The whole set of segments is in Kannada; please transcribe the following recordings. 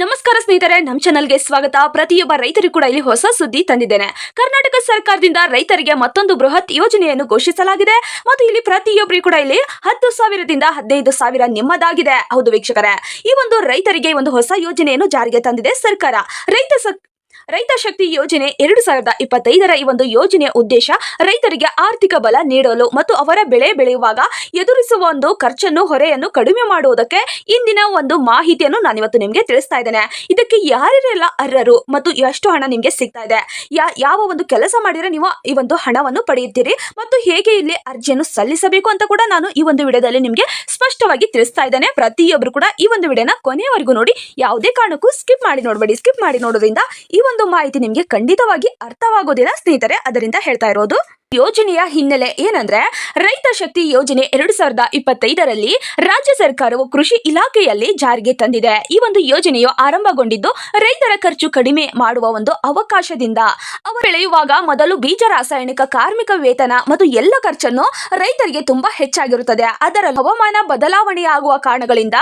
ನಮಸ್ಕಾರ ಸ್ನೇಹಿತರೆ ನಮ್ಮ ಚಾನಲ್ಗೆ ಸ್ವಾಗತ. ಪ್ರತಿಯೊಬ್ಬ ರೈತರು ಕೂಡ ಇಲ್ಲಿ ಹೊಸ ಸುದ್ದಿ ತಂದಿದ್ದೇನೆ. ಕರ್ನಾಟಕ ಸರ್ಕಾರದಿಂದ ರೈತರಿಗೆ ಮತ್ತೊಂದು ಬೃಹತ್ ಯೋಜನೆಯನ್ನು ಘೋಷಿಸಲಾಗಿದೆ. ಮತ್ತು ಇಲ್ಲಿ ಪ್ರತಿಯೊಬ್ಬರಿಗೂ ಕೂಡ ಇಲ್ಲಿ ಹತ್ತು ಸಾವಿರದಿಂದ ಹದಿನೈದು ಸಾವಿರ ನಿಮ್ಮದಾಗಿದೆ. ಹೌದು ವೀಕ್ಷಕರೇ, ಈ ಒಂದು ರೈತರಿಗೆ ಒಂದು ಹೊಸ ಯೋಜನೆಯನ್ನು ಜಾರಿಗೆ ತಂದಿದೆ ಸರ್ಕಾರ. ರೈತ ರೈತ ಶಕ್ತಿ ಯೋಜನೆ ಎರಡು ಸಾವಿರದ ಇಪ್ಪತ್ತೈದರ ಈ ಒಂದು ಯೋಜನೆಯ ಉದ್ದೇಶ ರೈತರಿಗೆ ಆರ್ಥಿಕ ಬಲ ನೀಡಲು ಮತ್ತು ಅವರ ಬೆಳೆ ಬೆಳೆಯುವಾಗ ಎದುರಿಸುವ ಒಂದು ಖರ್ಚನ್ನು, ಹೊರೆಯನ್ನು ಕಡಿಮೆ ಮಾಡುವುದಕ್ಕೆ ಇಂದಿನ ಒಂದು ಮಾಹಿತಿಯನ್ನು ನಾನು ಇವತ್ತು ನಿಮಗೆ ತಿಳಿಸ್ತಾ ಇದ್ದೇನೆ. ಇದಕ್ಕೆ ಯಾರೆಲ್ಲ ಅರ್ಹರು ಮತ್ತು ಎಷ್ಟು ಹಣ ನಿಮಗೆ ಸಿಗ್ತಾ ಇದೆ? ಯಾವ ಒಂದು ಕೆಲಸ ಮಾಡಿದರೆ ನೀವು ಈ ಒಂದು ಹಣವನ್ನು ಪಡೆಯುತ್ತೀರಿ ಮತ್ತು ಹೇಗೆ ಇಲ್ಲಿ ಅರ್ಜಿಯನ್ನು ಸಲ್ಲಿಸಬೇಕು ಅಂತ ಕೂಡ ನಾನು ಈ ಒಂದು ವಿಡಿಯೋದಲ್ಲಿ ನಿಮಗೆ ಸ್ಪಷ್ಟವಾಗಿ ತಿಳಿಸ್ತಾ ಇದ್ದೇನೆ. ಪ್ರತಿಯೊಬ್ಬರು ಕೂಡ ಈ ಒಂದು ವಿಡಿಯೋನ ಕೊನೆಯವರೆಗೂ ನೋಡಿ. ಯಾವುದೇ ಕಾರಣಕ್ಕೂ ಸ್ಕಿಪ್ ಮಾಡಿ ನೋಡಬೇಡಿ. ಸ್ಕಿಪ್ ಮಾಡಿ ನೋಡೋದ್ರಿಂದ ಈ ಒಂದು ಮಾಹಿತಿ ನಿಮಗೆ ಖಂಡಿತವಾಗಿ ಅರ್ಥವಾಗೋದಿಲ್ಲ ಸ್ನೇಹಿತರೆ ಅದರಿಂದ ಹೇಳ್ತಾ ಇರೋದು ಯೋಜನೆಯ ಹಿನ್ನೆಲೆ ಏನಂದ್ರೆ, ರೈತ ಶಕ್ತಿ ಯೋಜನೆ ಎರಡು ಸಾವಿರದ ಇಪ್ಪತ್ತೈದರಲ್ಲಿ ರಾಜ್ಯ ಸರ್ಕಾರವು ಕೃಷಿ ಇಲಾಖೆಯಲ್ಲಿ ಜಾರಿಗೆ ತಂದಿದೆ. ಈ ಒಂದು ಯೋಜನೆಯು ಆರಂಭಗೊಂಡಿದ್ದು ರೈತರ ಖರ್ಚು ಕಡಿಮೆ ಮಾಡುವ ಒಂದು ಅವಕಾಶದಿಂದ. ಅವರು ಬೆಳೆಯುವಾಗ ಮೊದಲು ಬೀಜ ರಾಸಾಯನಿಕ, ಕಾರ್ಮಿಕ ವೇತನ ಮತ್ತು ಎಲ್ಲ ಖರ್ಚನ್ನು ರೈತರಿಗೆ ತುಂಬಾ ಹೆಚ್ಚಾಗಿರುತ್ತದೆ. ಅದರ ಹವಾಮಾನ ಬದಲಾವಣೆಯಾಗುವ ಕಾರಣಗಳಿಂದ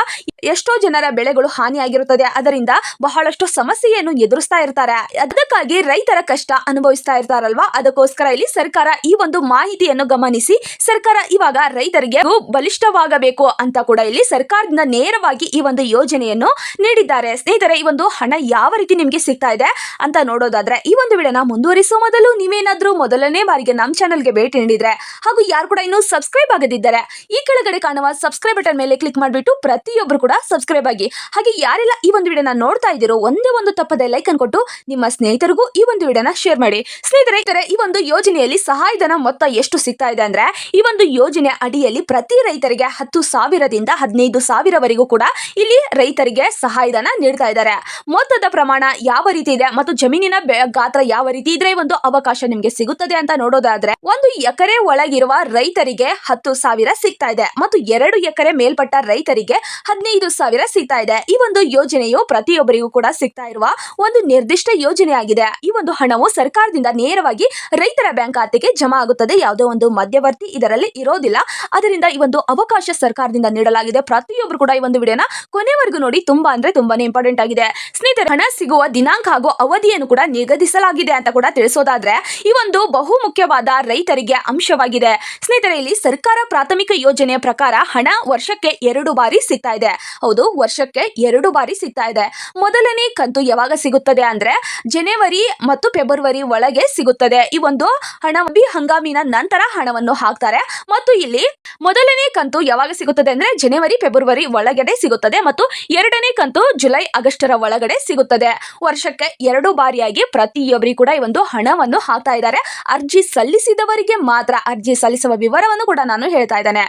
ಎಷ್ಟೋ ಜನರ ಬೆಳೆಗಳು ಹಾನಿಯಾಗಿರುತ್ತದೆ. ಅದರಿಂದ ಬಹಳಷ್ಟು ಸಮಸ್ಯೆಯನ್ನು ಎದುರಿಸ್ತಾ ಇರ್ತಾರೆ. ಅದಕ್ಕಾಗಿ ರೈತರ ಕಷ್ಟ ಅನುಭವಿಸ್ತಾ ಇರ್ತಾರಲ್ವಾ? ಅದಕ್ಕೋಸ್ಕರ ಇಲ್ಲಿ ಸರ್ಕಾರ ಈ ಒಂದು ಮಾಹಿತಿಯನ್ನು ಗಮನಿಸಿ ಸರ್ಕಾರ ಇವಾಗ ರೈತರಿಗೆ ಬಲಿಷ್ಠವಾಗಬೇಕು ಅಂತ ಕೂಡ ಇಲ್ಲಿ ಸರ್ಕಾರದಿಂದ ನೇರವಾಗಿ ಈ ಒಂದು ಯೋಜನೆಯನ್ನು ನೀಡಿದ್ದಾರೆ. ಸ್ನೇಹಿತರೆ, ಈ ಒಂದು ಹಣ ಯಾವ ರೀತಿ ನಿಮಗೆ ಸಿಗ್ತಾ ಇದೆ ಅಂತ ನೋಡೋದಾದ್ರೆ, ಈ ಒಂದು ವಿಡಿಯೋನ ಮುಂದುವರಿಸುವ ಮೊದಲು ನೀವೇನಾದ್ರೂ ಮೊದಲನೇ ಬಾರಿಗೆ ನಮ್ಮ ಚಾನಲ್ಗೆ ಭೇಟಿ ನೀಡಿದ್ರೆ ಹಾಗೂ ಯಾರು ಕೂಡ ಇನ್ನೂ ಸಬ್ಸ್ಕ್ರೈಬ್ ಆಗದಿದ್ದಾರೆ, ಈ ಕೆಳಗಡೆ ಕಾಣುವ ಸಬ್ಸ್ಕ್ರೈಬ್ ಬಟನ್ ಮೇಲೆ ಕ್ಲಿಕ್ ಮಾಡಿಬಿಟ್ಟು ಪ್ರತಿಯೊಬ್ಬರು ಕೂಡ ಸಬ್ಸ್ಕ್ರೈಬ್ ಆಗಿ ಹಾಗೆ ಯಾರೆಲ್ಲ ಈ ಒಂದು ವಿಡಿಯೋನ ನೋಡ್ತಾ ಇದ್ದೀರೋ ಒಂದೇ ಒಂದು ತಪ್ಪದೆ ಲೈಕ್ ಅನ್ಕೊಟ್ಟು ನಿಮ್ಮ ಸ್ನೇಹಿತರಿಗೂ ಈ ಒಂದು ವಿಡಿಯೋನ ಶೇರ್ ಮಾಡಿ. ಸ್ನೇಹಿತರೆ, ಈ ಒಂದು ಯೋಜನೆಯಲ್ಲಿ ಸಹಾಯಧನ ಮೊತ್ತ ಎಷ್ಟು ಸಿಗ್ತಾ ಇದೆ ಅಂದ್ರೆ, ಈ ಒಂದು ಯೋಜನೆ ಅಡಿಯಲ್ಲಿ ಪ್ರತಿ ರೈತರಿಗೆ ಹತ್ತು ಸಾವಿರದಿಂದ ಹದಿನೈದು ಸಾವಿರವರೆಗೂ ಕೂಡ ಇಲ್ಲಿ ರೈತರಿಗೆ ಸಹಾಯಧನ ನೀಡ್ತಾ ಇದ್ದಾರೆ. ಮೊತ್ತದ ಪ್ರಮಾಣ ಯಾವ ರೀತಿ ಇದೆ ಮತ್ತು ಜಮೀನಿನ ಗಾತ್ರ ಯಾವ ರೀತಿ ಇದ್ರೆ ಒಂದು ಅವಕಾಶ ನಿಮ್ಗೆ ಸಿಗುತ್ತದೆ ಅಂತ ನೋಡೋದಾದ್ರೆ, ಒಂದು ಎಕರೆ ಒಳಗಿರುವ ರೈತರಿಗೆ ಹತ್ತು ಸಾವಿರ ಸಿಗ್ತಾ ಇದೆ ಮತ್ತು ಎರಡು ಎಕರೆ ಮೇಲ್ಪಟ್ಟ ರೈತರಿಗೆ ಹದಿನೈದು ಸಾವಿರ ಸಿಗ್ತಾ ಇದೆ. ಈ ಒಂದು ಯೋಜನೆಯು ಪ್ರತಿಯೊಬ್ಬರಿಗೂ ಕೂಡ ಸಿಗ್ತಾ ಇರುವ ಒಂದು ನಿರ್ದಿಷ್ಟ ಯೋಜನೆಯಾಗಿದೆ. ಈ ಒಂದು ಹಣವು ಸರ್ಕಾರದಿಂದ ನೇರವಾಗಿ ರೈತರ ಬ್ಯಾಂಕ್ ಖಾತೆಗೆ ಜಮಾ ಆಗುತ್ತದೆ. ಯಾವುದೇ ಒಂದು ಮಧ್ಯವರ್ತಿ ಇದರಲ್ಲಿ ಇರೋದಿಲ್ಲ. ಅದರಿಂದ ಈ ಒಂದು ಅವಕಾಶ ಸರ್ಕಾರದಿಂದ ನೀಡಲಾಗಿದೆ. ಪ್ರತಿಯೊಬ್ಬರು ಕೂಡ ಈ ಒಂದು ವಿಡಿಯೋನ ಕೊನೆವರೆಗೂ ನೋಡಿ. ತುಂಬಾ ಅಂದ್ರೆ ತುಂಬಾನೇ ಇಂಪಾರ್ಟೆಂಟ್ ಆಗಿದೆ. ಸ್ನೇಹಿತರೆ, ಹಣ ಸಿಗುವ ದಿನಾಂಕ ಹಾಗೂ ಅವಧಿಯನ್ನು ಕೂಡ ನಿಗದಿಸಲಾಗಿದೆ ಅಂತ ಕೂಡ ತಿಳಿಸೋದಾದ್ರೆ, ಈ ಒಂದು ಬಹು ಮುಖ್ಯವಾದ ರೈತರಿಗೆ ಅಂಶವಾಗಿದೆ. ಸ್ನೇಹಿತರೆ, ಇಲ್ಲಿ ಸರ್ಕಾರ ಪ್ರಾಥಮಿಕ ಯೋಜನೆಯ ಪ್ರಕಾರ ಹಣ ವರ್ಷಕ್ಕೆ ಎರಡು ಬಾರಿ ಸಿಗ್ತಾ ಇದೆ. ಹೌದು, ವರ್ಷಕ್ಕೆ ಎರಡು ಬಾರಿ ಸಿಗ್ತಾ ಇದೆ. ಮೊದಲನೇ ಕಂತು ಯಾವಾಗ ಸಿಗುತ್ತದೆ ಅಂದ್ರೆ, ಜನವರಿ ಮತ್ತು ಫೆಬ್ರವರಿ ಒಳಗೆ ಸಿಗುತ್ತದೆ. ಈ ಒಂದು ಹಣ ರಬಿ ಹಂಗಾಮಿನ ನಂತರ ಹಣವನ್ನು ಹಾಕ್ತಾರೆ. ಮತ್ತು ಇಲ್ಲಿ ಮೊದಲನೇ ಕಂತು ಯಾವಾಗ ಸಿಗುತ್ತದೆ ಅಂದ್ರೆ ಜನವರಿ, ಫೆಬ್ರವರಿ ಒಳಗಡೆ ಸಿಗುತ್ತದೆ ಮತ್ತು ಎರಡನೇ ಕಂತು ಜುಲೈ, ಆಗಸ್ಟರ ಒಳಗಡೆ ಸಿಗುತ್ತದೆ. ವರ್ಷಕ್ಕೆ ಎರಡು ಬಾರಿಯಾಗಿ ಪ್ರತಿಯೊಬ್ಬರಿಗೂ ಕೂಡ ಈ ಒಂದು ಹಣವನ್ನು ಹಾಕ್ತಾ ಇದ್ದಾರೆ. ಅರ್ಜಿ ಸಲ್ಲಿಸಿದವರಿಗೆ ಮಾತ್ರ ಅರ್ಜಿ ಸಲ್ಲಿಸುವ ವಿವರವನ್ನು ಕೂಡ ನಾನು ಹೇಳ್ತಾ ಇದ್ದೇನೆ.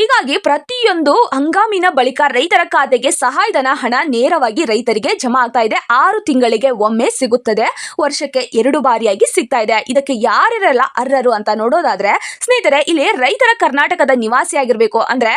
ಹೀಗಾಗಿ ಪ್ರತಿಯೊಂದು ಹಂಗಾಮಿನ ಬಳಿಕ ರೈತರ ಖಾತೆಗೆ ಸಹಾಯಧನ ಹಣ ನೇರವಾಗಿ ರೈತರಿಗೆ ಜಮಾ ಆಗ್ತಾ ಇದೆ. ಆರು ತಿಂಗಳಿಗೆ ಒಮ್ಮೆ ಸಿಗುತ್ತದೆ. ವರ್ಷಕ್ಕೆ ಎರಡು ಬಾರಿಯಾಗಿ ಸಿಗ್ತಾ ಇದೆ. ಇದಕ್ಕೆ ಯಾರ್ಯಾರೆಲ್ಲ ಅರ್ಹರು ಅಂತ ನೋಡೋದಾದ್ರೆ, ಸ್ನೇಹಿತರೆ, ಇಲ್ಲಿ ರೈತರ ಕರ್ನಾಟಕದ ನಿವಾಸಿ ಆಗಿರಬೇಕು. ಅಂದ್ರೆ,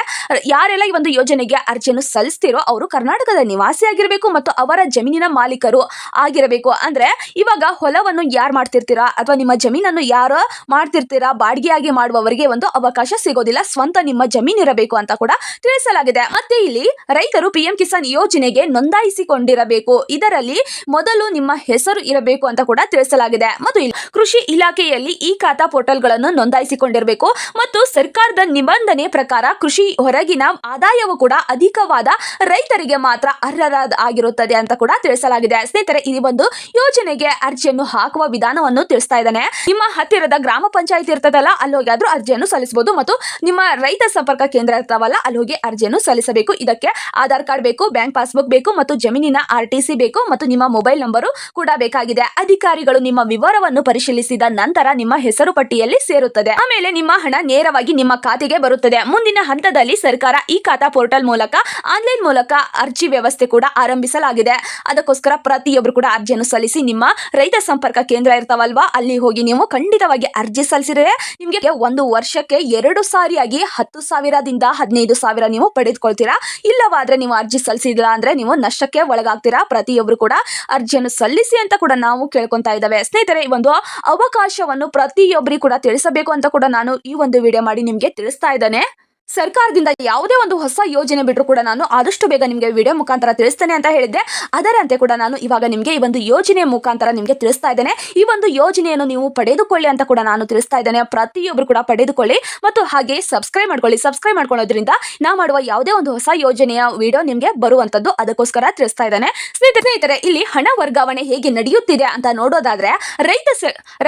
ಯಾರೆಲ್ಲ ಈ ಒಂದು ಯೋಜನೆಗೆ ಅರ್ಜಿಯನ್ನು ಸಲ್ಲಿಸ್ತಿರೋ ಅವರು ಕರ್ನಾಟಕದ ನಿವಾಸಿ ಆಗಿರಬೇಕು ಮತ್ತು ಅವರ ಜಮೀನಿನ ಮಾಲೀಕರು ಆಗಿರಬೇಕು. ಅಂದ್ರೆ, ಇವಾಗ ಹೊಲವನ್ನು ಯಾರು ಮಾಡ್ತಿರ್ತೀರಾ ಅಥವಾ ನಿಮ್ಮ ಜಮೀನನ್ನು ಯಾರು ಮಾಡ್ತಿರ್ತೀರಾ, ಬಾಡಿಗೆಯಾಗಿ ಮಾಡುವವರಿಗೆ ಒಂದು ಅವಕಾಶ ಸಿಗೋದಿಲ್ಲ, ಸ್ವಂತ ನಿಮ್ಮ ಜಮೀನು ಇರಬೇಕು ಅಂತ ಕೂಡ ತಿಳಿಸಲಾಗಿದೆ. ಮತ್ತೆ ಇಲ್ಲಿ ರೈತರು ಪಿಎಂ ಕಿಸಾನ್ ಯೋಜನೆಗೆ ನೋಂದಾಯಿಸಿಕೊಂಡಿರಬೇಕು. ಇದರಲ್ಲಿ ಮೊದಲು ನಿಮ್ಮ ಹೆಸರು ಇರಬೇಕು ಅಂತ ಕೂಡ ತಿಳಿಸಲಾಗಿದೆ. ಮತ್ತು ಕೃಷಿ ಇಲಾಖೆಯಲ್ಲಿ ಈ ಖಾತಾ ಪೋರ್ಟಲ್ಗಳನ್ನು ನೋಂದಾಯಿಸಿಕೊಂಡಿರಬೇಕು. ಮತ್ತು ಸರ್ಕಾರದ ನಿಬಂಧನೆ ಪ್ರಕಾರ ಕೃಷಿ ಹೊರಗಿನ ಆದಾಯವು ಕೂಡ ಅಧಿಕವಾದ ರೈತರಿಗೆ ಮಾತ್ರ ಅರ್ಹರಾದ ಆಗಿರುತ್ತದೆ ಅಂತ ಕೂಡ ತಿಳಿಸಲಾಗಿದೆ. ಸ್ನೇಹಿತರೆ ಈ ಒಂದು ಯೋಜನೆಗೆ ಅರ್ಜಿಯನ್ನು ಹಾಕುವ ವಿಧಾನವನ್ನು ತಿಳಿಸ್ತಾ ಇದ್ದಾನೆ. ನಿಮ್ಮ ಹತ್ತಿರದ ಗ್ರಾಮ ಪಂಚಾಯತ್ ಇರ್ತದಲ್ಲ, ಅಲ್ಲಿ ಹೋಗಿ ಆದ್ರೂ ಅರ್ಜಿಯನ್ನು ಸಲ್ಲಿಸಬಹುದು. ಮತ್ತು ನಿಮ್ಮ ರೈತ ಸಂಪರ್ಕ ಕೇಂದ್ರ ಇರ್ತಾವಲ್ಲ, ಅಲ್ಲಿ ಹೋಗಿ ಅರ್ಜಿಯನ್ನು ಸಲ್ಲಿಸಬೇಕು. ಇದಕ್ಕೆ ಆಧಾರ್ ಕಾರ್ಡ್ ಬೇಕು, ಬ್ಯಾಂಕ್ ಪಾಸ್ಬುಕ್ ಬೇಕು ಮತ್ತು ಜಮೀನಿನ ಆರ್ ಟಿ ಬೇಕು ಮತ್ತು ನಿಮ್ಮ ಮೊಬೈಲ್ ನಂಬರು ಕೂಡ ಬೇಕಾಗಿದೆ. ಅಧಿಕಾರಿಗಳು ನಿಮ್ಮ ವಿವರವನ್ನು ಪರಿಶೀಲಿಸಿದ ನಂತರ ನಿಮ್ಮ ಹೆಸರು ಪಟ್ಟಿಯಲ್ಲಿ ಸೇರುತ್ತದೆ. ಆಮೇಲೆ ನಿಮ್ಮ ಹಣ ನೇರವಾಗಿ ನಿಮ್ಮ ಖಾತೆಗೆ ಬರುತ್ತದೆ. ಮುಂದಿನ ಹಂತದಲ್ಲಿ ಸರ್ಕಾರ ಈ ಖಾತಾ ಪೋರ್ಟಲ್ ಮೂಲಕ, ಆನ್ಲೈನ್ ಮೂಲಕ ಅರ್ಜಿ ವ್ಯವಸ್ಥೆ ಕೂಡ ಆರಂಭಿಸಲಾಗಿದೆ. ಅದಕ್ಕೋಸ್ಕರ ಪ್ರತಿಯೊಬ್ಬರು ಕೂಡ ಅರ್ಜಿಯನ್ನು ಸಲ್ಲಿಸಿ ನಿಮ್ಮ ರೈತ ಸಂಪರ್ಕ ಕೇಂದ್ರ ಇರ್ತಾವಲ್ವಾ, ಅಲ್ಲಿ ಹೋಗಿ ನೀವು ಖಂಡಿತವಾಗಿ ಅರ್ಜಿ ಸಲ್ಲಿಸಿದರೆ ನಿಮಗೆ ಒಂದು ವರ್ಷಕ್ಕೆ ಎರಡು ಸಾರಿಯಾಗಿ ಹತ್ತು ಸಾವಿರದಿಂದ ಹದಿನೈದು ಸಾವಿರ ನೀವು ಪಡೆದುಕೊಳ್ತೀರಾ? ಇಲ್ಲವಾದ್ರೆ ನೀವು ಅರ್ಜಿ ಸಲ್ಲಿಸಿಲ್ಲ ಅಂದ್ರೆ ನೀವು ನಷ್ಟಕ್ಕೆ ಒಳಗಾಗ್ತೀರಾ? ಪ್ರತಿಯೊಬ್ಬರು ಕೂಡ ಅರ್ಜಿಯನ್ನು ಸಲ್ಲಿಸಿ ಅಂತ ಕೂಡ ನಾವು ಕೇಳ್ಕೊಂತಾ ಇದ್ದಾವೆ. ಸ್ನೇಹಿತರೆ, ಈ ಒಂದು ಅವಕಾಶವನ್ನು ಪ್ರತಿಯೊಬ್ಬರಿಗೂ ಕೂಡ ತಿಳಿಸಬೇಕು ಅಂತ ಕೂಡ ನಾನು ಈ ಒಂದು ವಿಡಿಯೋ ಮಾಡಿ ನಿಮಗೆ ತಿಳಿಸ್ತಾ ಇದ್ದೇನೆ. ಸರ್ಕಾರದಿಂದ ಯಾವುದೇ ಒಂದು ಹೊಸ ಯೋಜನೆ ಬಿಟ್ಟರು ಕೂಡ ನಾನು ಆದಷ್ಟು ಬೇಗ ನಿಮಗೆ ವಿಡಿಯೋ ಮುಖಾಂತರ ತಿಳಿಸ್ತೇನೆ ಅಂತ ಹೇಳಿದ್ದೆ. ಅದರಂತೆ ಕೂಡ ನಾನು ಇವಾಗ ನಿಮಗೆ ಈ ಒಂದು ಯೋಜನೆ ಮುಖಾಂತರ ನಿಮಗೆ ತಿಳಿಸ್ತಾ ಇದ್ದೇನೆ. ಈ ಒಂದು ಯೋಜನೆಯನ್ನು ನೀವು ಪಡೆದುಕೊಳ್ಳಿ ಅಂತ ಕೂಡ ನಾನು ತಿಳಿಸ್ತಾ ಇದ್ದೇನೆ. ಪ್ರತಿಯೊಬ್ಬರು ಕೂಡ ಪಡೆದುಕೊಳ್ಳಿ ಮತ್ತು ಹಾಗೆ ಸಬ್ಸ್ಕ್ರೈಬ್ ಮಾಡ್ಕೊಳ್ಳಿ. ಸಬ್ಸ್ಕ್ರೈಬ್ ಮಾಡ್ಕೊಳ್ಳೋದ್ರಿಂದ ನಾ ಮಾಡುವ ಯಾವುದೇ ಒಂದು ಹೊಸ ಯೋಜನೆಯ ವಿಡಿಯೋ ನಿಮಗೆ ಬರುವಂಥದ್ದು ಅದಕ್ಕೋಸ್ಕರ ತಿಳಿಸ್ತಾ ಇದ್ದೇನೆ. ಸ್ನೇಹಿತರೆ, ಇಲ್ಲಿ ಹಣ ವರ್ಗಾವಣೆ ಹೇಗೆ ನಡೆಯುತ್ತಿದೆ ಅಂತ ನೋಡೋದಾದ್ರೆ ರೈತ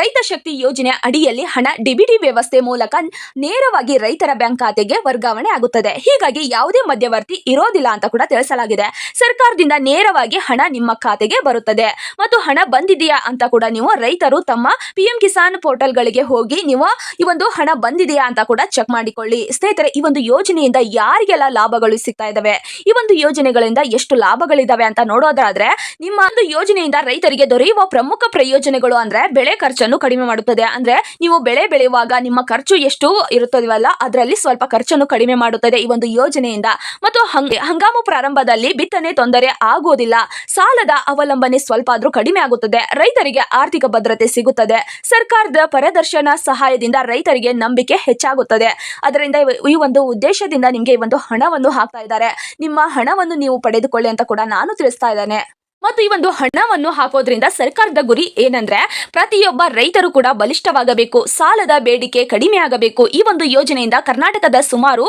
ರೈತ ಶಕ್ತಿ ಯೋಜನೆ ಅಡಿಯಲ್ಲಿ ಹಣ ಡಿಬಿಡಿ ವ್ಯವಸ್ಥೆ ಮೂಲಕ ನೇರವಾಗಿ ರೈತರ ಬ್ಯಾಂಕ್ ಖಾತೆಗೆ ವರ್ಗಾವಣೆ ಆಗುತ್ತದೆ. ಹೀಗಾಗಿ ಯಾವುದೇ ಮಧ್ಯವರ್ತಿ ಇರೋದಿಲ್ಲ ಅಂತ ಕೂಡ ತಿಳಿಸಲಾಗಿದೆ. ಸರ್ಕಾರದಿಂದ ನೇರವಾಗಿ ಹಣ ನಿಮ್ಮ ಖಾತೆಗೆ ಬರುತ್ತದೆ. ಮತ್ತು ಹಣ ಬಂದಿದೆಯಾ ಅಂತ ಕೂಡ ನೀವು ರೈತರು ತಮ್ಮ ಪಿಎಂ ಕಿಸಾನ್ ಪೋರ್ಟಲ್ ಗಳಿಗೆ ಹೋಗಿ ನೀವು ಈ ಒಂದು ಹಣ ಬಂದಿದೆಯಾ ಅಂತ ಕೂಡ ಚೆಕ್ ಮಾಡಿಕೊಳ್ಳಿ. ಸ್ನೇಹಿತರೆ, ಈ ಒಂದು ಯೋಜನೆಯಿಂದ ಯಾರಿಗೆಲ್ಲ ಲಾಭಗಳು ಸಿಗ್ತಾ ಇದಾವೆ? ಈ ಒಂದು ಯೋಜನೆಗಳಿಂದ ಎಷ್ಟು ಲಾಭಗಳಿದಾವೆ ಅಂತ ನೋಡೋದಾದ್ರೆ, ನಿಮ್ಮ ಒಂದು ಯೋಜನೆಯಿಂದ ರೈತರಿಗೆ ದೊರೆಯುವ ಪ್ರಮುಖ ಪ್ರಯೋಜನಗಳು ಅಂದ್ರೆ ಬೆಳೆ ಖರ್ಚನ್ನು ಕಡಿಮೆ ಮಾಡುತ್ತದೆ. ಅಂದ್ರೆ ನೀವು ಬೆಳೆ ಬೆಳೆಯುವಾಗ ನಿಮ್ಮ ಖರ್ಚು ಎಷ್ಟು ಇರುತ್ತದವಲ್ಲ, ಅದರಲ್ಲಿ ಸ್ವಲ್ಪ ಖರ್ಚನ್ನು ಕಡಿಮೆ ಮಾಡುತ್ತದೆ ಈ ಒಂದು ಯೋಜನೆಯಿಂದ. ಮತ್ತು ಹಂಗೆ, ಹಂಗಾಮು ಪ್ರಾರಂಭದಲ್ಲಿ ಬಿತ್ತನೆ ತೊಂದರೆ ಆಗುವುದಿಲ್ಲ. ಸಾಲದ ಅವಲಂಬನೆ ಸ್ವಲ್ಪ ಆದರೂ ಕಡಿಮೆ ಆಗುತ್ತದೆ. ರೈತರಿಗೆ ಆರ್ಥಿಕ ಭದ್ರತೆ ಸಿಗುತ್ತದೆ. ಸರ್ಕಾರದ ಪರದರ್ಶನ ಸಹಾಯದಿಂದ ರೈತರಿಗೆ ನಂಬಿಕೆ ಹೆಚ್ಚಾಗುತ್ತದೆ. ಅದರಿಂದ ಈ ಒಂದು ಉದ್ದೇಶದಿಂದ ನಿಮಗೆ ಈ ಒಂದು ಹಣವನ್ನು ಹಾಕ್ತಾ ಇದ್ದಾರೆ. ನಿಮ್ಮ ಹಣವನ್ನು ನೀವು ಪಡೆದುಕೊಳ್ಳಿ ಅಂತ ಕೂಡ ನಾನು ತಿಳಿಸ್ತಾ ಇದ್ದೇನೆ. ಮತ್ತು ಈ ಒಂದು ಹಣವನ್ನು ಹಾಕೋದ್ರಿಂದ ಸರ್ಕಾರದ ಗುರಿ ಏನಂದ್ರೆ ಪ್ರತಿಯೊಬ್ಬ ರೈತರು ಕೂಡ ಬಲಿಷ್ಠವಾಗಬೇಕು, ಸಾಲದ ಬೇಡಿಕೆ ಕಡಿಮೆ ಆಗಬೇಕು. ಈ ಒಂದು ಯೋಜನೆಯಿಂದ ಕರ್ನಾಟಕದ ಸುಮಾರು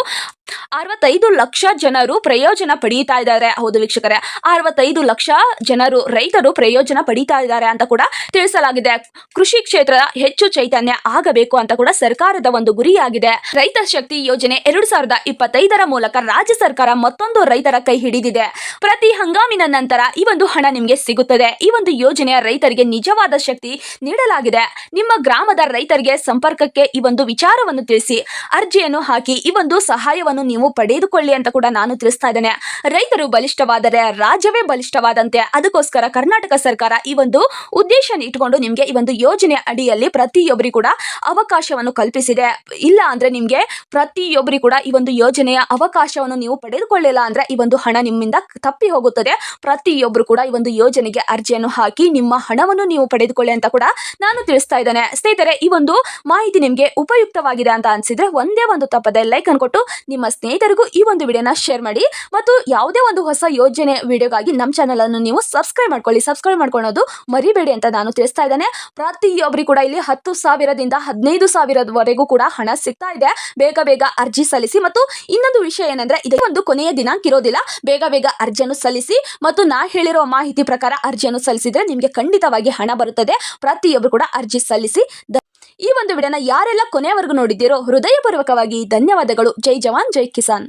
ಅರವತ್ತೈದು ಲಕ್ಷ ಜನರು ಪ್ರಯೋಜನ ಪಡೀತಾ ಇದ್ದಾರೆ. ಹೌದು ವೀಕ್ಷಕರೇ, ಅರವತ್ತೈದು ಲಕ್ಷ ಜನರು ರೈತರು ಪ್ರಯೋಜನ ಪಡೀತಾ ಇದ್ದಾರೆ ಅಂತ ಕೂಡ ತಿಳಿಸಲಾಗಿದೆ. ಕೃಷಿ ಕ್ಷೇತ್ರ ಹೆಚ್ಚು ಚೈತನ್ಯ ಆಗಬೇಕು ಅಂತ ಕೂಡ ಸರ್ಕಾರದ ಒಂದು ಗುರಿಯಾಗಿದೆ. ರೈತ ಶಕ್ತಿ ಯೋಜನೆ ಎರಡು ಸಾವಿರದ ಇಪ್ಪತ್ತೈದರ ಮೂಲಕ ರಾಜ್ಯ ಸರ್ಕಾರ ಮತ್ತೊಂದು ರೈತರ ಕೈ ಹಿಡಿದಿದೆ. ಪ್ರತಿ ಹಂಗಾಮಿನ ನಂತರ ಈ ಒಂದು ಹಣ ನಿಮಗೆ ಸಿಗುತ್ತದೆ. ಈ ಒಂದು ಯೋಜನೆಯ ರೈತರಿಗೆ ನಿಜವಾದ ಶಕ್ತಿ ನೀಡಲಾಗಿದೆ. ನಿಮ್ಮ ಗ್ರಾಮದ ರೈತರಿಗೆ ಸಂಪರ್ಕಕ್ಕೆ ಈ ಒಂದು ವಿಚಾರವನ್ನು ತಿಳಿಸಿ. ಅರ್ಜಿಯನ್ನು ಹಾಕಿ ಈ ಒಂದು ಸಹಾಯವನ್ನು ನೀವು ಪಡೆದುಕೊಳ್ಳಿ ಅಂತ ಕೂಡ ನಾನು ತಿಳಿಸ್ತಾ ಇದ್ದೇನೆ. ರೈತರು ಬಲಿಷ್ಠವಾದರೆ ರಾಜ್ಯವೇ ಬಲಿಷ್ಠವಾದಂತೆ ಅದಕ್ಕೋಸ್ಕರ ಕರ್ನಾಟಕ ಸರ್ಕಾರ ಈ ಒಂದು ಉದ್ದೇಶ ಇಟ್ಕೊಂಡು ನಿಮಗೆ ಈ ಒಂದು ಯೋಜನೆ ಅಡಿಯಲ್ಲಿ ಪ್ರತಿಯೊಬ್ಬರಿಗೂ ಕೂಡ ಅವಕಾಶವನ್ನು ಕಲ್ಪಿಸಿದೆ. ಇಲ್ಲ ಅಂದ್ರೆ ನಿಮಗೆ ಪ್ರತಿಯೊಬ್ಬರಿಗೂ ಕೂಡ ಈ ಒಂದು ಯೋಜನೆಯ ಅವಕಾಶವನ್ನು ನೀವು ಪಡೆದುಕೊಳ್ಳಿಲ್ಲ ಅಂದ್ರೆ ಈ ಒಂದು ಹಣ ನಿಮ್ಮಿಂದ ತಪ್ಪಿ ಹೋಗುತ್ತದೆ. ಪ್ರತಿಯೊಬ್ಬರು ಕೂಡ ಈ ಒಂದು ಯೋಜನೆಗೆ ಅರ್ಜಿಯನ್ನು ಹಾಕಿ ನಿಮ್ಮ ಹಣವನ್ನು ನೀವು ಪಡೆದುಕೊಳ್ಳಿ ಅಂತ ಕೂಡ ನಾನು ತಿಳಿಸ್ತಾ ಇದ್ದೇನೆ. ಸ್ನೇಹಿತರೆ, ಈ ಒಂದು ಮಾಹಿತಿ ನಿಮಗೆ ಉಪಯುಕ್ತವಾಗಿದೆ ಅಂತ ಅನ್ಸಿದ್ರೆ ಒಂದೇ ಒಂದು ತಪ್ಪದೆ ಲೈಕ್ ಅನ್ಕೊಟ್ಟು ನಿಮ್ಮ ಸ್ನೇಹಿತರಿಗೂ ಈ ಒಂದು ವಿಡಿಯೋನ ಶೇರ್ ಮಾಡಿ. ಮತ್ತು ಯಾವುದೇ ಒಂದು ಹೊಸ ಯೋಜನೆ ವಿಡಿಯೋಗಾಗಿ ನಮ್ಮ ಚಾನಲ್ ಅನ್ನು ನೀವು ಸಬ್ಸ್ಕ್ರೈಬ್ ಮಾಡ್ಕೊಳ್ಳಿ. ಸಬ್ಸ್ಕ್ರೈಬ್ ಮಾಡ್ಕೊಳ್ಳೋದು ಮರಿಬೇಡಿ ಅಂತ ನಾನು ತಿಳಿಸ್ತಾ ಇದ್ದೇನೆ. ಪ್ರತಿಯೊಬ್ಬರಿಗೂ ಕೂಡ ಇಲ್ಲಿ ಹತ್ತು ಸಾವಿರದಿಂದ ಹದಿನೈದು ಸಾವಿರದವರೆಗೂ ಕೂಡ ಹಣ ಸಿಗ್ತಾ ಇದೆ. ಬೇಗ ಬೇಗ ಅರ್ಜಿ ಸಲ್ಲಿಸಿ ಮತ್ತು ಇನ್ನೊಂದು ವಿಷಯ ಏನಂದ್ರೆ ಇದಕ್ಕೆ ಒಂದು ಕೊನೆಯ ದಿನಾಂಕ ಇರೋದಿಲ್ಲ ಬೇಗ ಬೇಗ ಅರ್ಜಿಯನ್ನು ಸಲ್ಲಿಸಿ ಮತ್ತು ನಾ ಹೇಳಿರೋ ಮಾಹಿತಿ ಪ್ರಕಾರ ಅರ್ಜಿಯನ್ನು ಸಲ್ಲಿಸಿದ್ರೆ ನಿಮಗೆ ಖಂಡಿತವಾಗಿ ಹಣ ಬರುತ್ತದೆ. ಪ್ರತಿಯೊಬ್ಬರು ಕೂಡ ಅರ್ಜಿ ಸಲ್ಲಿಸಿ ಈ ಒಂದು ವಿಡಿಯೋನ ಯಾರೆಲ್ಲ ಕೊನೆಯವರೆಗೂ ನೋಡಿದ್ದೀರೋ ಹೃದಯಪೂರ್ವಕವಾಗಿ ಧನ್ಯವಾದಗಳು. ಜೈ ಜವಾನ್, ಜೈ ಕಿಸಾನ್.